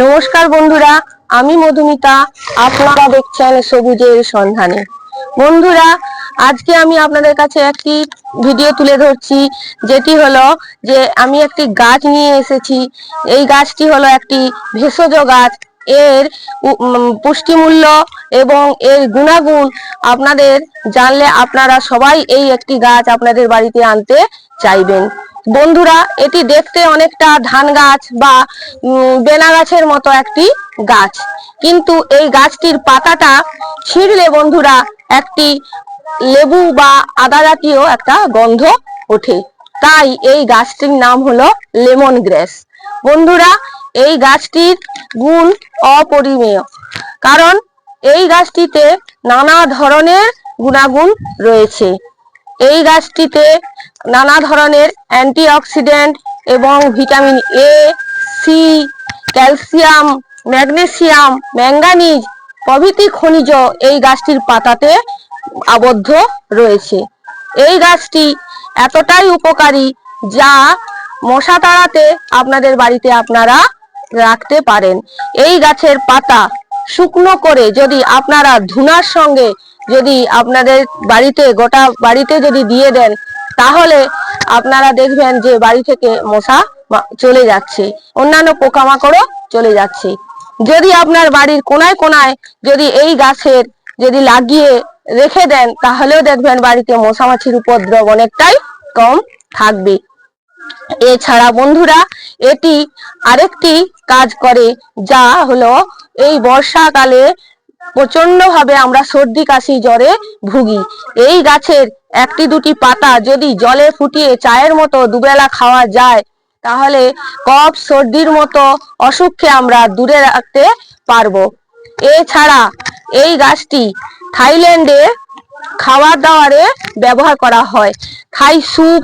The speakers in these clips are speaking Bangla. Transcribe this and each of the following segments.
নমস্কার বন্ধুরা, আমি মধুমিতা, আপনারা দেখছেন সবুজের সন্ধানে। বন্ধুরা, আজকে আমি আপনাদের কাছে একটি ভিডিও তুলে ধরছি, যেটি হলো যে আমি একটি গাছ নিয়ে এসেছি। এই গাছটি হলো একটি ভেষজ গাছ। এর পুষ্টিমূল্য এবং এর গুণাগুণ আপনাদের জানলে আপনারা সবাই এই একটি গাছ আপনাদের বাড়িতে আনতে চাইবেন। বন্ধুরা, এটি দেখতে অনেকটা ধান গাছ বা বেনা গাছের মতো একটি গাছ। কিন্তু এই গাছটির পাতাটা ছিঁড়লে, বন্ধুরা, একটি লেবু বা আদা জাতীয় একটা গন্ধ ওঠে। তাই এই গাছটির নাম হলো লেমন গ্রাস। বন্ধুরা, এই গাছটির গুণ অপরিমেয়। কারণ এই গাছটিতে নানা ধরনের গুণাগুণ রয়েছে। এই গাছটিতে নানা ধরনের অ্যান্টিঅক্সিডেন্ট এবং vitamin A C calcium, magnesium, manganese প্রভৃতি খনিজ এই গাছটির পাতাতে আবদ্ধ রয়েছে। এই গাছটি এতটাই উপকারী যা মশা তাড়াতে আপনাদের বাড়িতে আপনারা রাখতে পারেন। এই গাছের পাতা শুকনো করে যদি আপনারা ধুনার সঙ্গে যদি আপনাদের বাড়িতে, গোটা বাড়িতে যদি দিয়ে দেন তাহলে আপনারা দেখবেন যে বাড়ি থেকে মশা চলে যাচ্ছে। অন্যান্য পোকামাকড়ও চলে যাচ্ছে। যদি আপনার বাড়ির কোনায় কোনায় যদি এই গাছের যদি লাগিয়ে রেখে দেন, তাহলেও দেখবেন বাড়িতে মশামাছির উপদ্রব অনেকটাই কম থাকবে। এছাড়া বন্ধুরা, এটি আরেকটি কাজ করে, যা হলো এই বর্ষাকালে প্রচণ্ড ভাবে আমরা সর্দি, কাশি, জ্বরে ভুগি। এই গাছের একটি দুটি পাতা যদি জলে ফুটিয়ে চায়ের মতো দুবেলা খাওয়া যায়, তাহলে কফ, সর্দির মতো অসুখকে আমরা দূরে রাখতে পারব। এছাড়া এই গাছটি থাইল্যান্ডে খাবার দাওয়ারে ব্যবহার করা হয়। থাই স্যুপ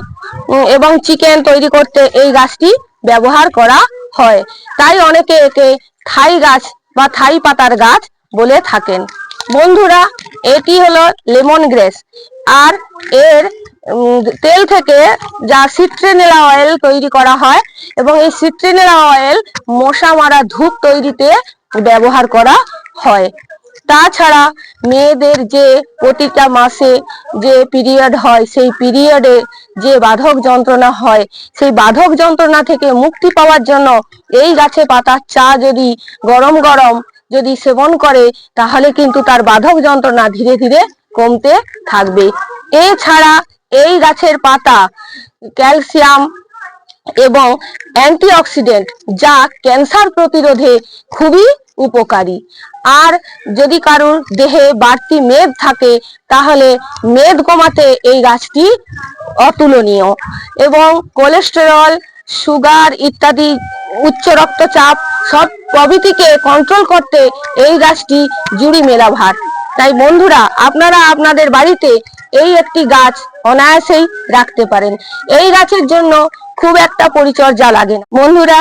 এবং চিকেন তৈরি করতে এই গাছটি ব্যবহার করা হয়। তাই অনেকে একে থাই গাছ বা থাই পাতার গাছ বলে থাকেন। বন্ধুরা, এটি হলো লেমন গ্রেস। আর এর তেল থেকে যা সিট্রেনেলা অয়েল তৈরি করা হয় এবং এই সিট্রেনেলা অয়েল মশা মারা ধূপ তৈরিতে ব্যবহার করা হয়। তাছাড়া মেয়েদের যে প্রতিটা মাসে যে পিরিয়ড হয়, সেই পিরিয়ডে যে বাধক যন্ত্রণা হয়, সেই বাধক যন্ত্রণা থেকে মুক্তি পাওয়ার জন্য এই গাছে পাতার চা যদি গরম গরম যদি সেবন করে, তাহলে কিন্তু তার বাধক যন্ত্রণা ধীরে ধীরে কমতে থাকবে। এছাড়া এই গাছের পাতা, ক্যালসিয়াম এবং অ্যান্টিঅক্সিডেন্ট যা ক্যান্সার প্রতিরোধে খুবই উপকারী। আর যদি কারোর দেহে বাড়তি মেদ থাকে, তাহলে মেদ কমাতে এই গাছটি অতুলনীয় এবং কোলেস্টেরল, সুগার ইত্যাদি উচ্চ রক্তচাপ, সব প্রভৃতিকে কন্ট্রোল করতে এই গাছটি জুড়ি মেলা ভার। তাই বন্ধুরা, আপনারা আপনাদের বাড়িতে এই একটি গাছ অনায়াসেই রাখতে পারেন। এই গাছের জন্য খুব একটা পরিচর্যা লাগে না। বন্ধুরা,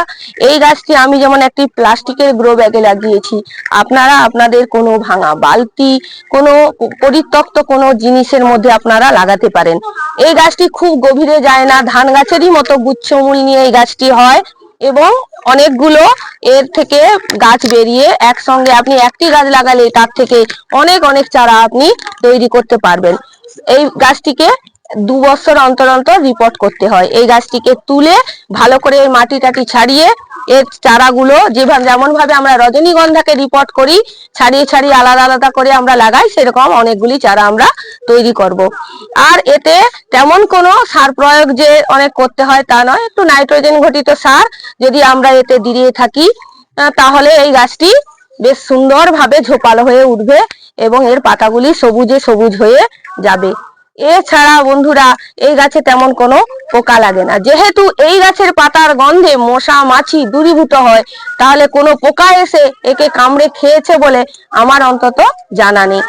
এই গাছটি আমি যেমন একটি প্লাস্টিকের গ্রো ব্যাগে লাগিয়েছি, আপনারা আপনাদের কোনো ভাঙা বালতি, কোনো পরিত্যক্ত কোনো জিনিসের মধ্যে আপনারা লাগাতে পারেন। এই গাছটি খুব গভীরে যায় না ধান গাছেরই মতো গুচ্ছমূল নিয়ে এই গাছটি হয়। এবং অনেকগুলো এর থেকে গাছ বেরিয়ে একসঙ্গে আপনি একটি গাছ লাগালে তার থেকে অনেক অনেক চারা আপনি তৈরি করতে পারবেন। এই গাছটিকে দু বছর অন্তর অন্তর রিপোর্ট করতে হয়। এই গাছটিকে তুলে ভালো করে মাটি টাটি ছাড়িয়ে এর চারাগুলো যেভাবে যেমন ভাবে আমরা রজনীগন্ধাকে রিপোর্ট করি, ছাড়িয়ে ছাড়িয়ে আলাদা আলাদা করে আমরা লাগাই, সেরকম অনেকগুলি চারা আমরা তৈরি করব। আর এতে তেমন কোনো সার প্রয়োগ যে অনেক করতে হয় তা নয়, একটু নাইট্রোজেন ঘটিত সার যদি আমরা এতে দিয়ে থাকি তাহলে এই গাছটি বেশ সুন্দরভাবে ঝোপালো হয়ে উঠবে এবং এর পাতাগুলি সবুজে সবুজ হয়ে যাবে। এছাড়া বন্ধুরা, এই গাছে তেমন কোনো পোকা লাগে না। যেহেতু এই গাছের পাতার গন্ধে মশা, মাছি দূরীভূত হয়, তাহলে কোনো পোকা এসে একে কামড়ে খেয়েছে বলে আমার অন্তত জানা নেই।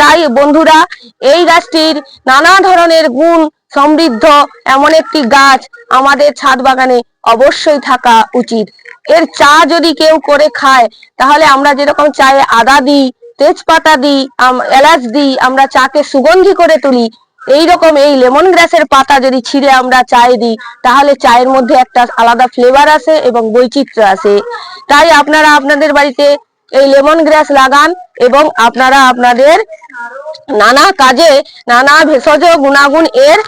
তাই বন্ধুরা, এই গাছটির নানা ধরনের গুণ, সমৃদ্ধ এমন একটি গাছ আমাদের ছাদ বাগানে অবশ্যই থাকা উচিত। এর চা যদি কেউ করে খায়, তাহলে আমরা যেরকম চায়ে আদা দিই, তেজপাতা দিই এলাচ দিই, আমরা চাকে সুগন্ধি করে তুলি এই রকম এই লেমন গ্রাসের পাতা যদি ছিঁড়ে আমরা চায়ে দিই, তাহলে চায়ের মধ্যে একটা আলাদা ফ্লেভার আসে এবং বৈচিত্র্য আসে। তাই আপনারা আপনাদের বাড়িতে এই লেমন গ্রাস লাগান এবং আপনারা আপনাদের নানা কাজে নানা ভেষজ গুণাগুণ এর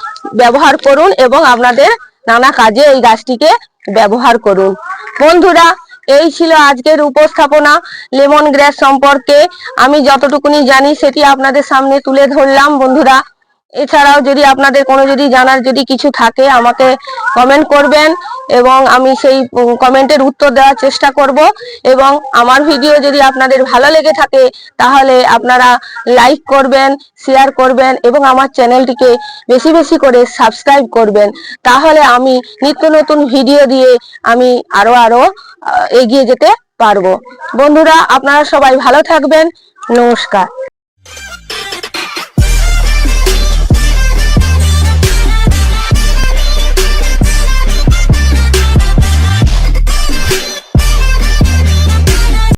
ব্যবহার করুন এবং আপনাদের নানা কাজে এই গাছটিকে ব্যবহার করুন। বন্ধুরা, এই ছিল আজকের উপস্থাপনা লেমন গ্রাস সম্পর্কে। আমি যতটুকুনি জানি সেটি আপনাদের সামনে তুলে ধরলাম। বন্ধুরা এছাড়াও যদি আপনাদের কোনো যদি জানার যদি কিছু থাকে আমাকে কমেন্ট করবেন এবং আমি সেই কমেন্টের উত্তর দেওয়ার চেষ্টা করব। এবং আমার ভিডিও যদি আপনাদের ভালো লেগে থাকে তাহলে আপনারা লাইক করবেন শেয়ার করবেন এবং আমার চ্যানেলটিকে বেশি বেশি করে সাবস্ক্রাইব করবেন। তাহলে আমি নিত্য নতুন ভিডিও দিয়ে আমি আরও আরও আহ, এগিয়ে যেতে পারব। বন্ধুরা আপনারা সবাই ভালো থাকবেন। নমস্কার।